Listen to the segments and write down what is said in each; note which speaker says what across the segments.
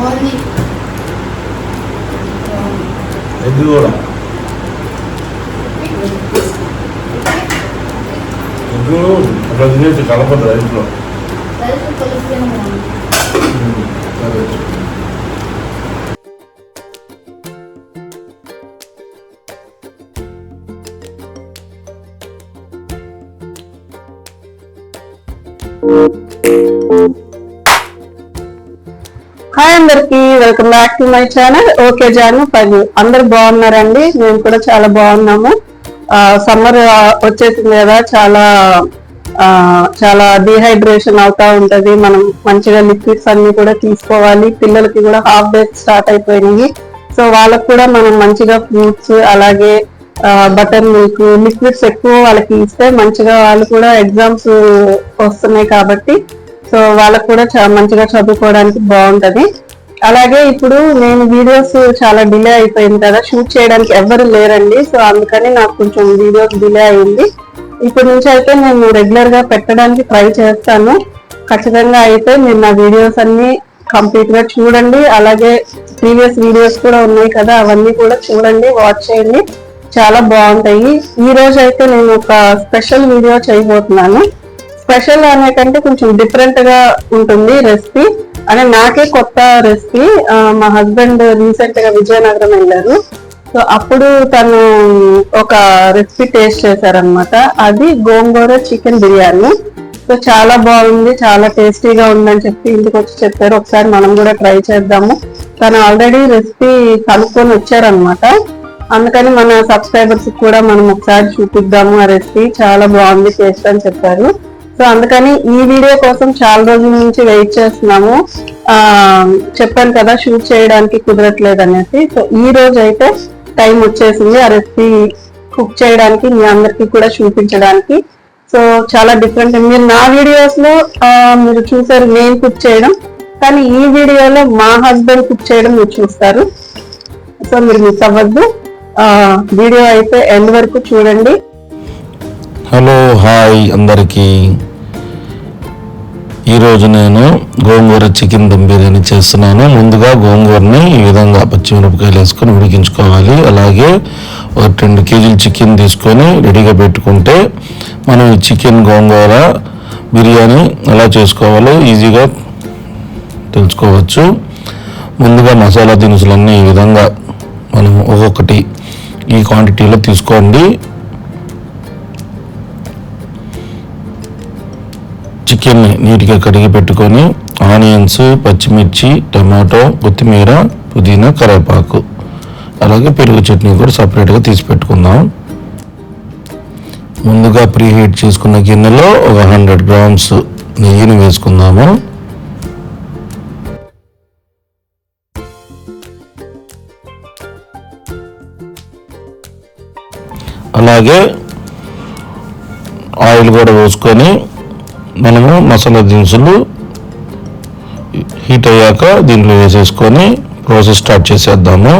Speaker 1: 머리. 누워라. 이거
Speaker 2: 아까
Speaker 3: 니네한테 가라파도 안 해줘. thank you అందరికి welcome back to my channel. Okay Janu పది. అందరు బాగున్నారండి? మేము కూడా చాలా బాగున్నాము. సమ్మర్ వచ్చేసింది కదా చాలా చాలా డిహైడ్రేషన్ అవుతా ఉంటది. మనం మంచిగా లిక్విడ్స్ అన్ని కూడా తీసుకోవాలి. పిల్లలకి కూడా హాఫ్ డే స్టార్ట్ అయిపోయినాయి. సో వాళ్ళకి కూడా మనం మంచిగా ఫ్రూట్స్ అలాగే బటర్ మిల్క్ లిక్విడ్స్ ఎక్కువ వాళ్ళకి ఇస్తే మంచిగా వాళ్ళు కూడా ఎగ్జామ్స్ వస్తున్నాయి కాబట్టి. సో వాళ్ళకు కూడా మంచిగా చదువుకోవడానికి బాగుంటది. అలాగే ఇప్పుడు నేను వీడియోస్ చాలా డిలే అయిపోయింది కదా షూట్ చేయడానికి ఎవరు లేరండి. సో అందుకని నాకు కొంచెం వీడియోస్ డిలే అయింది. ఇప్పటి నుంచి అయితే నేను రెగ్యులర్గా పెట్టడానికి ట్రై చేస్తాను. ఖచ్చితంగా అయితే మీరు నా వీడియోస్ అన్ని కంప్లీట్గా చూడండి. అలాగే ప్రీవియస్ వీడియోస్ కూడా ఉన్నాయి కదా అవన్నీ కూడా చూడండి వాచ్ చేయండి. చాలా బాగుంటాయి. ఈ రోజు అయితే నేను ఒక స్పెషల్ వీడియో చేయబోతున్నాను. స్పెషల్ అనే కంటే కొంచెం డిఫరెంట్గా ఉంటుంది రెసిపీ అంటే నాకే కొత్త రెసిపీ మా హస్బెండ్ రీసెంట్గా విజయనగరం వెళ్ళారు. సో అప్పుడు తను ఒక రెసిపీ టేస్ట్ చేశారనమాట అది గోంగూర చికెన్ బిర్యానీ. సో చాలా బాగుంది చాలా టేస్టీగా ఉందని చెప్పి ఇంటికి వచ్చి చెప్పారు. ఒకసారి మనం కూడా ట్రై చేద్దాము. తను ఆల్రెడీ రెసిపీ కనుక్కొని వచ్చారనమాట అందుకని మన సబ్స్క్రైబర్స్ కూడా మనం ఒకసారి చూపిద్దాము ఆ రెసిపీ చాలా బాగుంది టేస్ట్ అని చెప్పారు. సో అందుకని ఈ వీడియో కోసం చాలా రోజుల నుంచి వెయిట్ చేస్తున్నాము. ఆ చెప్పాను కదా షూట్ చేయడానికి కుదరట్లేదు అనేసి. సో ఈ రోజు అయితే టైం వచ్చేసింది. ఆ రెసిపీ కుక్ చేయడానికి మీ అందరికి కూడా చూపించడానికి. సో చాలా డిఫరెంట్ మీరు నా వీడియోస్లో మీరు చూసారు నేను కుక్ చేయడం. కానీ ఈ వీడియోలో మా హస్బెండ్ కుక్ చేయడం మీరు చూస్తారు. సో మీరు మిస్ అవ్వద్దు. వీడియో అయితే ఎండ్ వరకు చూడండి.
Speaker 4: హలో హాయ్ అందరికీ. ఈరోజు నేను గోంగూర చికెన్ దమ్ బిర్యానీ చేస్తున్నాను. ముందుగా గోంగూరని ఈ విధంగా పచ్చిమిరపకాయలు వేసుకొని ఉడికించుకోవాలి. అలాగే ఒక రెండు కేజీలు చికెన్ తీసుకొని రెడీగా పెట్టుకుంటే మనం ఈ చికెన్ గోంగూర బిర్యానీ ఎలా చేసుకోవాలో ఈజీగా తెలుసుకోవచ్చు. ముందుగా మసాలా దినుసులన్నీ ఈ విధంగా మనం ఒక్కొక్కటి ఈ క్వాంటిటీలో తీసుకోండి. చికెన్ని నీట్గా కడిగి పెట్టుకొని ఆనియన్స్ పచ్చిమిర్చి టమాటో కొత్తిమీర పుదీనా కరివేపాకు అలాగే పెరుగు చట్నీ కూడా సపరేట్గా తీసి పెట్టుకుందాం. ముందుగా ప్రీహీట్ చేసుకున్న గిన్నెలో ఒక హండ్రెడ్ గ్రామ్స్ నెయ్యిని వేసుకుందాము. అలాగే ఆయిల్ కూడా పోసుకొని మనము మసాలా దినుసులు హీట్ అయ్యాక దీంట్లో వేసేసుకొని ప్రాసెస్ స్టార్ట్ చేసేద్దాము.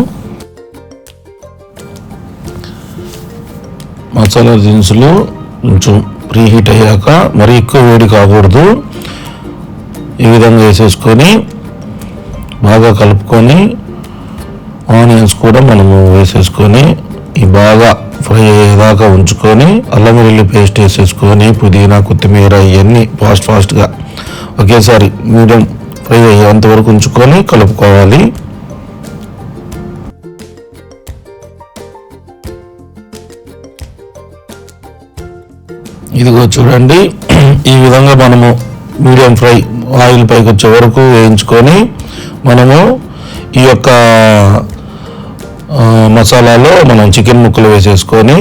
Speaker 4: మసాలా దినుసులు కొంచెం ప్రీ హీట్ అయ్యాక మరి ఎక్కువ వేడి కాకూడదు. ఈ విధంగా వేసేసుకొని బాగా కలుపుకొని ఆనియన్స్ కూడా మనము వేసేసుకొని ఈ బాగా ఫ్రై అయ్యేదాకా ఉంచుకొని అల్లం వెల్లుల్లి పేస్ట్ వేసేసుకొని పుదీనా కొత్తిమీర ఇవన్నీ ఫాస్ట్ ఫాస్ట్గా ఒకేసారి మీడియం ఫ్రై అయ్యేంత వరకు ఉంచుకొని కలుపుకోవాలి. ఇదిగో చూడండి ఈ విధంగా మనము మీడియం ఫ్రై ఆయిల్ పైకి వచ్చే వరకు వేయించుకొని మనము ఈ యొక్క మసాలాలో మనం చికెన్ ముక్కలు వేసేసుకొని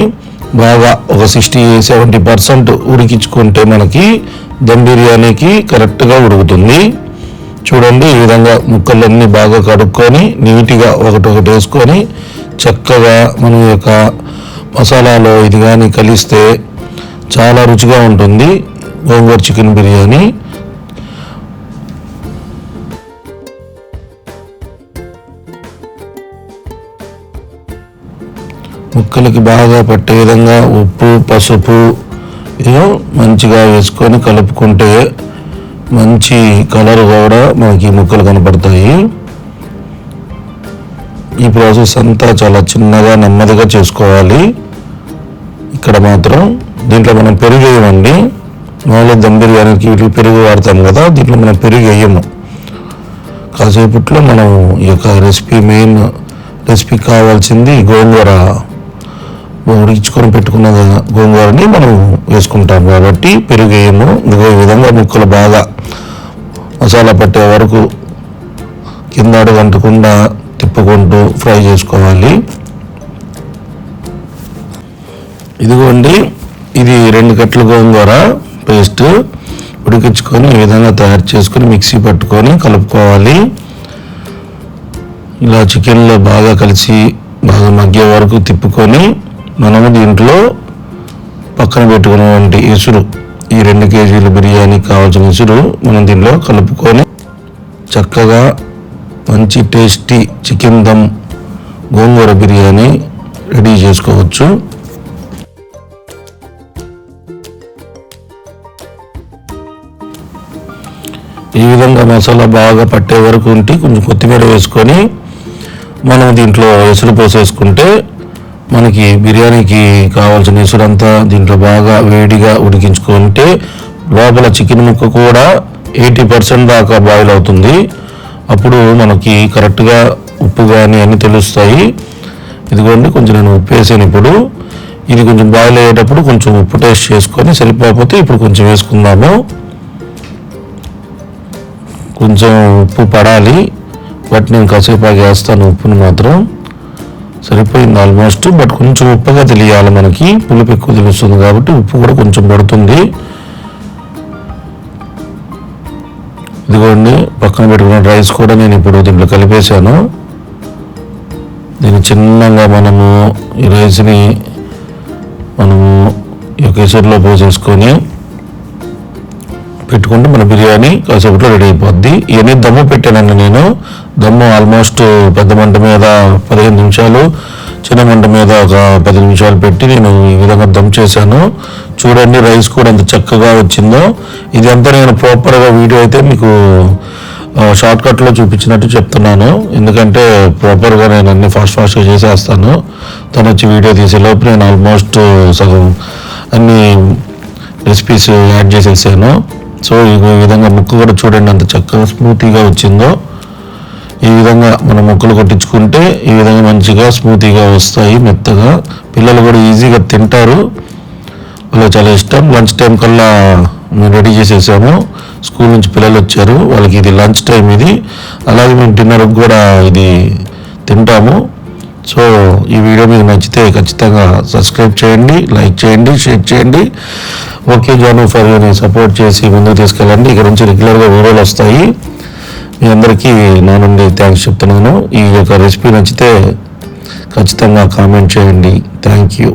Speaker 4: బాగా ఒక సిక్స్టీ సెవెంటీ పర్సెంట్ ఉడికించుకుంటే మనకి దమ్ బిర్యానీకి కరెక్ట్గా ఉడుకుతుంది. చూడండి ఈ విధంగా ముక్కలన్నీ బాగా కడుక్కొని నీట్గా ఒకటొకటి వేసుకొని చక్కగా మన యొక్క మసాలాలో ఇది కానీ కలిస్తే చాలా రుచిగా ఉంటుంది. గోంగూర చికెన్ బిర్యానీ. ముక్కలకి బాగా పట్టే విధంగా ఉప్పు పసుపు ఏదో మంచిగా వేసుకొని కలుపుకుంటే మంచి కలర్ కూడా మనకి ముక్కలు కనపడతాయి. ఈ ప్రాసెస్ అంతా చాలా చిన్నగా నెమ్మదిగా చేసుకోవాలి. ఇక్కడ మాత్రం దీంట్లో మనం పెరుగు వేయమండి. మామూలుగా దమ్ బిర్యానీకి వీటికి పెరుగు వాడతాం కదా దీంట్లో మనం పెరుగు వేయము. కాసేపట్లో మనం ఈ యొక్క రెసిపీ మెయిన్ రెసిపీ కావాల్సింది గోంగూర. ఉడికించుకొని పెట్టుకున్న గోంగూరని మనం వేసుకుంటాం కాబట్టి పెరుగు వేయము ఇదిగో ఈ విధంగా ముక్కలు బాగా మసాలా పట్టే వరకు కింద అడుగు అంటకుండా తిప్పుకుంటూ ఫ్రై చేసుకోవాలి. ఇదిగోండి ఇది రెండు కట్టలు గోంగూర పేస్ట్ ఉడికించుకొని ఈ విధంగా తయారు చేసుకొని మిక్సీ పట్టుకొని కలుపుకోవాలి. ఇలా చికెన్లో బాగా కలిసి బాగా మగ్గే వరకు తిప్పుకొని మనము దీంట్లో పక్కన పెట్టుకున్నటువంటి ఇసురు ఈ రెండు కేజీల బిర్యానీకి కావాల్సిన ఇసురు మనం దీంట్లో కలుపుకొని చక్కగా మంచి tasty chicken dum gongura biryani ready చేసుకోవచ్చు. ఈ విధంగా మసాలా బాగా పట్టే వరకు ఉంటే కొంచెం కొత్తిమీర వేసుకొని మనం దీంట్లో ఎసురు పోసేసుకుంటే మనకి బిర్యానీకి కావాల్సిన ఎసురంతా దీంట్లో బాగా వేడిగా ఉడికించుకుంటే లోపల చికెన్ ముక్క కూడా ఎయిటీ పర్సెంట్ దాకా బాయిల్ అవుతుంది. అప్పుడు మనకి కరెక్ట్గా ఉప్పు కానీ అన్నీ తెలుస్తాయి. ఇదిగోండి కొంచెం నేను ఉప్పు వేసాను ఇప్పుడు. ఇది కొంచెం బాయిల్ అయ్యేటప్పుడు కొంచెం ఉప్పు టేస్ట్ చేసుకొని సరిపోకపోతే ఇప్పుడు కొంచెం వేసుకుందాము. కొంచెం ఉప్పు పడాలి. బట్ నేను కాసేపు వేస్తాను ఉప్పుని మాత్రం. సరిపోయింది ఆల్మోస్ట్ బట్ కొంచెం ఉప్పుగా తెలియాలి మనకి. పులుపు ఎక్కువ తెలుస్తుంది కాబట్టి ఉప్పు కూడా కొంచెం పడుతుంది. ఇదిగోండి పక్కన పెట్టుకున్న రైస్ కూడా నేను ఇప్పుడు దీంట్లో కలిపేశాను. దీన్ని చిన్నగా మనము ఈ రైస్ని మనము ఒకేసారిలో పోసేసుకొని పెట్టుకుంటే మన బిర్యానీ కాసేపట్లో రెడీ అయిపోద్ది. ఇవన్నీ దమ్ము పెట్టానండి నేను. దమ్ము ఆల్మోస్ట్ పెద్ద మంట మీద పదిహేను నిమిషాలు చిన్న మంట మీద ఒక పది నిమిషాలు పెట్టి నేను ఈ విధంగా దమ్ చేశాను. చూడండి రైస్ కూడా ఎంత చక్కగా వచ్చిందో. ఇదంతా నేను ప్రాపర్గా వీడియో అయితే మీకు షార్ట్ కట్లో చూపించినట్టు చెప్తున్నాను. ఎందుకంటే ప్రాపర్గా నేను అన్ని ఫాస్ట్ ఫాస్ట్గా చేసేస్తాను. తను వచ్చి వీడియో తీసేలోపు నేను ఆల్మోస్ట్ సగం అన్ని రెసిపీస్ యాడ్ చేసేసాను. సో ఈ విధంగా ముక్కు కూడా చూడండి అంత చక్కగా స్మూతీగా వచ్చిందో. ఈ విధంగా మనం ముక్కలు కొట్టించుకుంటే ఈ విధంగా మంచిగా స్మూతీగా వస్తాయి మెత్తగా. పిల్లలు కూడా ఈజీగా తింటారు. వాళ్ళకి చాలా ఇష్టం. లంచ్ టైం కల్లా మేము రెడీ చేసేసాము. స్కూల్ నుంచి పిల్లలు వచ్చారు. వాళ్ళకి ఇది లంచ్ టైం ఇది. అలాగే మేము డిన్నర్ కూడా ఇది తింటాము. సో ఈ వీడియో మీకు నచ్చితే ఖచ్చితంగా సబ్స్క్రైబ్ చేయండి లైక్ చేయండి షేర్ చేయండి. ఓకే జాను ఫర్ యూని సపోర్ట్ చేసి ముందుకు తీసుకెళ్ళండి. ఇక్కడ నుంచి రెగ్యులర్గా వీడియోలు వస్తాయి. మీ అందరికీ నా నుండి థ్యాంక్స్ చెప్తున్నాను. ఈ యొక్క రెసిపీ నచ్చితే ఖచ్చితంగా కామెంట్ చేయండి. థ్యాంక్ యూ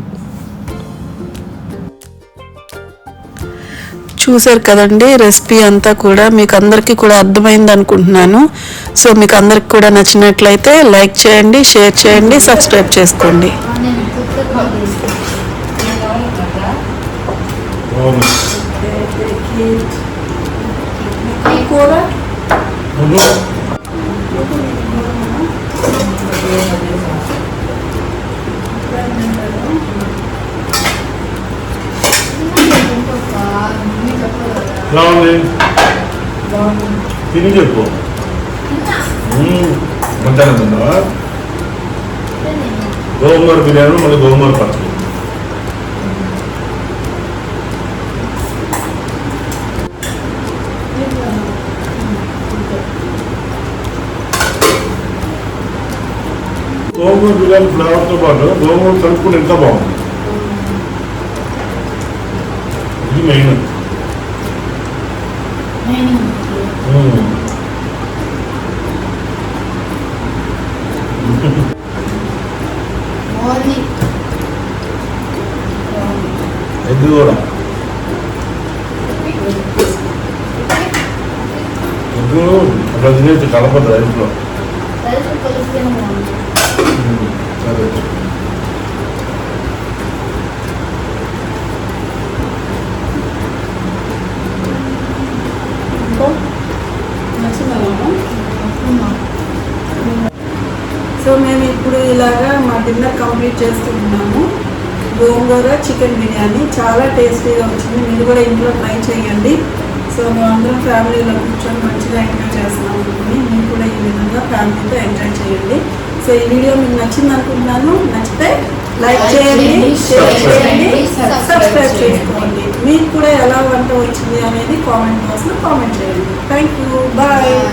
Speaker 3: చూశారు కదండి రెసిపీ అంతా కూడా మీకు అందరికీ కూడా అర్థమైంది అనుకుంటున్నాను. సో మీకు అందరికి కూడా నచ్చినట్లయితే లైక్ చేయండి షేర్ చేయండి సబ్స్క్రైబ్ చేసుకోండి.
Speaker 2: కూర
Speaker 1: ఎలా ఉంది తిని చెప్పు మ్మ్. మధ్యాహ్నం తిన్నావా గోంగూర బిర్యానీ మళ్ళీ గోంగూర పచ్చడి గోంగూర బిర్యానీ ఫ్లేవర్తో పాటు గోంగూర కలుపుకుని ఇంకా బాగుంది. ఇది మెయిన్. ఎగ్ కూడా. ఎగ్ తినేసి కలపదు రైస్లో.
Speaker 2: సో మేము ఇప్పుడు ఇలాగా మా డిన్నర్ కంప్లీట్ చేస్తున్నాము గోంగూర చికెన్ బిర్యానీ చాలా టేస్టీగా వచ్చింది. మీరు కూడా ఇంట్లో ట్రై చేయండి. సో మేమందరం ఫ్యామిలీలో కూర్చొని మంచిగా ఎంజాయ్ చేస్తున్నాం అనుకుని మీరు కూడా ఈ విధంగా ఫ్యామిలీతో ఎంజాయ్ చేయండి. సో ఈ వీడియో మీకు నచ్చింది అనుకుంటున్నాను నచ్చితే లైక్ చేయండి షేర్ చేయండి సబ్స్క్రైబ్ చేసుకోండి. మీకు కూడా ఎలా వంట వచ్చింది అనేది కామెంట్ బాక్స్లో కామెంట్ చేయండి. Thank you bye